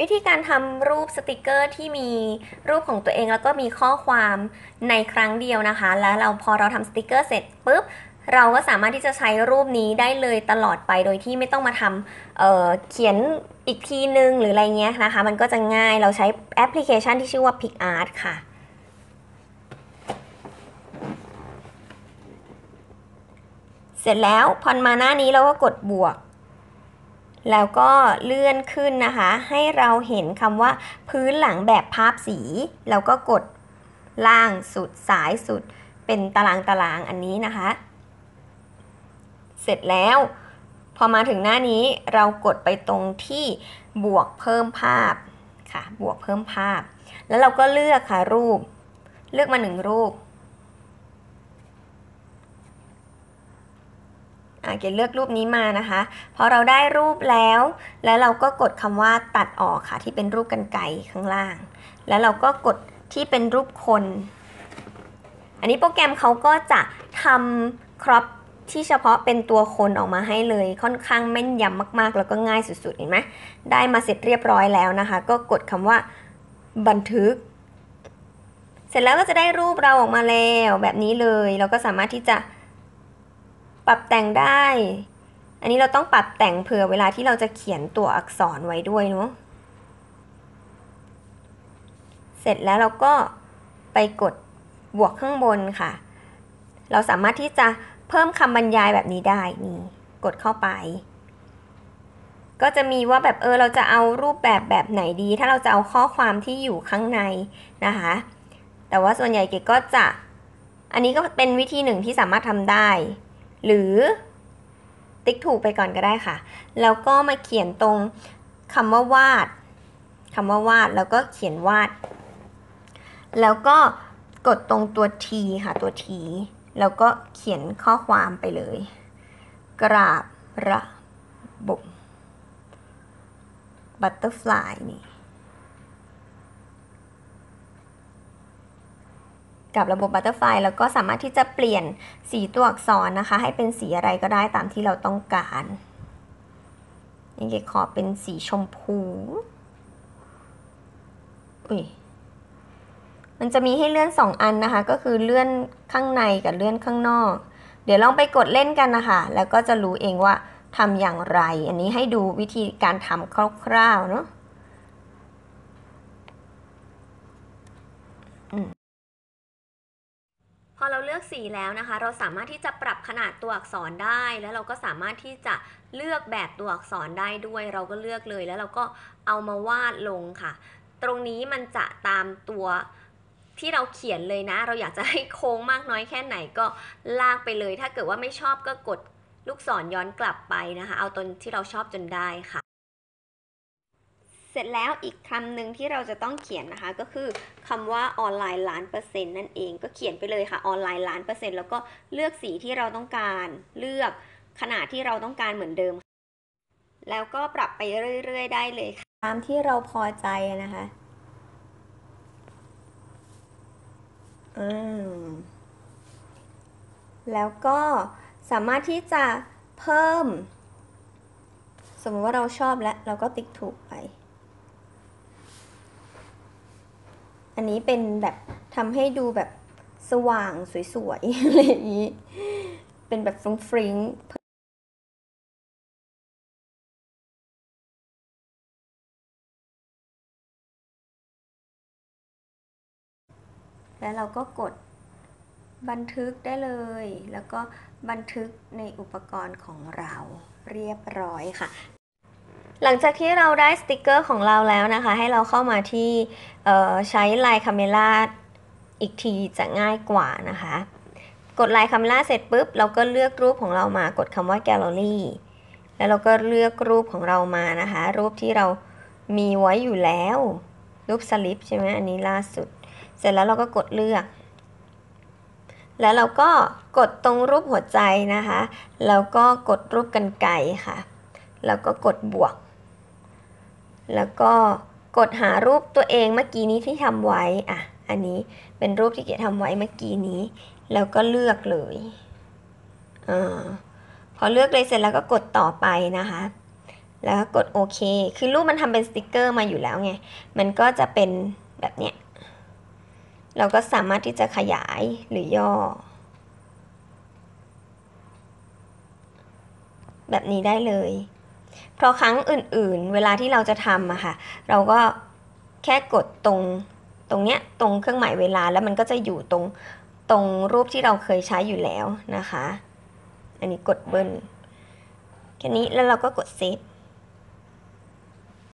วิธีการทำรูปสติกเกอร์ที่มีรูปของตัวเองแล้วก็มีข้อความในครั้งเดียวนะคะ แล้วเราพอเราทำสติกเกอร์เสร็จปุ๊บเราก็สามารถที่จะใช้รูปนี้ได้เลยตลอดไปโดยที่ไม่ต้องมาทำเเขียนอีกทีนึงหรืออะไรเงี้ยนะคะ มันก็จะง่ายเราใช้แอปพลิเคชันที่ชื่อว่า PicArt ค่ะเสร็จแล้วพอมาหน้านี้เราก็กดบวก แล้วก็เลื่อนขึ้นนะคะ ให้เราเห็นคำว่าพื้นหลังแบบภาพสี แล้วก็กดล่างสุดสายสุด เป็นตารางตารางอันนี้นะคะ เสร็จแล้ว พอมาถึงหน้านี้เรากดไปตรงที่บวกเพิ่มภาพค่ะ บวกเพิ่มภาพ แล้วเราก็เลือกค่ะรูป เลือกมาหนึ่งรูป เกดเลือกรูปนี้มานะคะ พอเราได้รูปแล้ว แล้วเราก็กดคำว่าตัดออกค่ะที่เป็นรูปกันไก่ข้างล่าง แล้วเราก็กดที่เป็นรูปคน อันนี้โปรแกรมเขาก็จะทำครอปที่เฉพาะเป็นตัวคนออกมาให้เลยค่อนข้างแม่นยำมาก ๆ แล้วก็ง่ายสุดๆเห็นไหมได้มาเสร็จเรียบร้อยแล้วนะคะ ก็กดคำว่าบันทึก เสร็จแล้วก็จะได้รูปเราออกมาแล้วแบบนี้เลย เราก็สามารถที่จะ ปรับแต่งได้ อันนี้เราต้องปรับแต่งเผื่อเวลาที่เราจะเขียนตัวอักษรไว้ด้วยเนาะ เสร็จแล้วเราก็ไปกดบวกข้างบนค่ะ เราสามารถที่จะเพิ่มคำบรรยายแบบนี้ได้นี่กดเข้าไป ก็จะมีว่าแบบเออเราจะเอารูปแบบแบบไหนดี ถ้าเราจะเอาข้อความที่อยู่ข้างในนะคะ แต่ว่าส่วนใหญ่เก๋ก็จะอันนี้ก็เป็นวิธีหนึ่งที่สามารถทำได้ หรือติ๊กถูกไปก่อนก็ได้ค่ะ แล้วก็มาเขียนตรงคำว่าวาดคำว่าวาดแล้วก็เขียนวาด แล้วก็กดตรงตัว T ค่ะตัว T แล้วก็เขียนข้อความไปเลย กราบระบบบัตเตอร์ฟลายนี่ กับระบบบัตเตอร์ไฟแล้วก็สามารถที่จะเปลี่ยนสีตัวอักษรนะคะ ให้เป็นสีอะไรก็ได้ตามที่เราต้องการนี่เกขอเป็นสีชมพูอุ้ยมันจะมีให้เลื่อนสองอันนะคะ ก็คือเลื่อนข้างในกับเลื่อนข้างนอก เดี๋ยวลองไปกดเล่นกันนะคะแล้วก็จะรู้เองว่าทำอย่างไร อันนี้ให้ดูวิธีการทำคร่าวๆเนาะ อเราเลือกสีแล้วนะคะ เราสามารถที่จะปรับขนาดตัวอักษรได้ แล้วเราก็สามารถที่จะเลือกแบบตัวอักษรได้ด้วย เราก็เลือกเลยแล้วเราก็เอามาวาดลงค่ะ ตรงนี้มันจะตามตัวที่เราเขียนเลยนะ เราอยากจะให้โค้งมากน้อยแค่ไหนก็ลากไปเลย ถ้าเกิดว่าไม่ชอบก็กดลูกศรย้อนกลับไปนะคะ เอาตนที่เราชอบจนได้ค่ะ เสร็จแล้วอีกคำหนึ่งที่เราจะต้องเขียนนะคะ ก็คือคำว่าออนไลน์ล้านเปอร์เซ็นต์นั่นเองก็เขียนไปเลยค่ะออนไลน์ล้านเปอร์เซ็นต์แล้วก็เลือกสีที่เราต้องการเลือกขนาดที่เราต้องการเหมือนเดิม แล้วก็ปรับไปเรื่อยๆ ได้เลยค่ะตามที่เราพอใจนะคะอืมแล้วก็สามารถที่จะเพิ่ม สมมติว่าเราชอบแล้ว เราก็ติ๊กถูกไป อันนี้เป็นแบบทำให้ดูแบบสว่างสวยๆอะไรอย่างนี้ เป็นแบบฟรุ้งฟริ้งแล้วเราก็กดบันทึกได้เลย แล้วก็บันทึกในอุปกรณ์ของเราเรียบร้อยค่ะ หลังจากที่เราได้สติกเกอร์ของเราแล้วนะคะ ให้เราเข้ามาที่ใช้ไลน์คาเมล่าอีกทีจะง่ายกว่านะคะ กดไลน์คาเมล่าเสร็จปุ๊บ เราก็เลือกรูปของเรามากดคำว่าแกลเลอรี่แล้วเราก็เลือกรูปของเรามานะคะ รูปที่เรามีไว้อยู่แล้ว รูปสลิปใช่ไหมอันนี้ล่าสุด เสร็จแล้วเราก็กดเลือก แล้วเราก็กดตรงรูปหัวใจนะคะ แล้วก็กดรูปกันไก่ค่ะ แล้วก็กดบวก แล้วก็กดหารูปตัวเองเมื่อกี้นี้ที่ทำไว้อะอันนี้เป็นรูปที่เก๋ทำไว้เมื่อกี้นี้ แล้วก็เลือกเลยอพอเลือกเลยเสร็จแล้วก็กดต่อไปนะคะ แล้วก็กดโอเค คือรูปมันทำเป็นสติกเกอร์มาอยู่แล้วไง มันก็จะเป็นแบบเนี้ย เราก็สามารถที่จะขยายหรือย่อ แบบนี้ได้เลย เพราะครั้งอื่นๆ เวลาที่เราจะทำอะค่ะ เราก็แค่กดตรงตรงเนี้ยตรงเครื่องหมายเวลาแล้วมันก็จะอยู่ตรงตรงรูปที่เราเคยใช้อยู่แล้วนะคะ อันนี้กดเบิ้ลแค่นี้แล้วเราก็กดเซฟ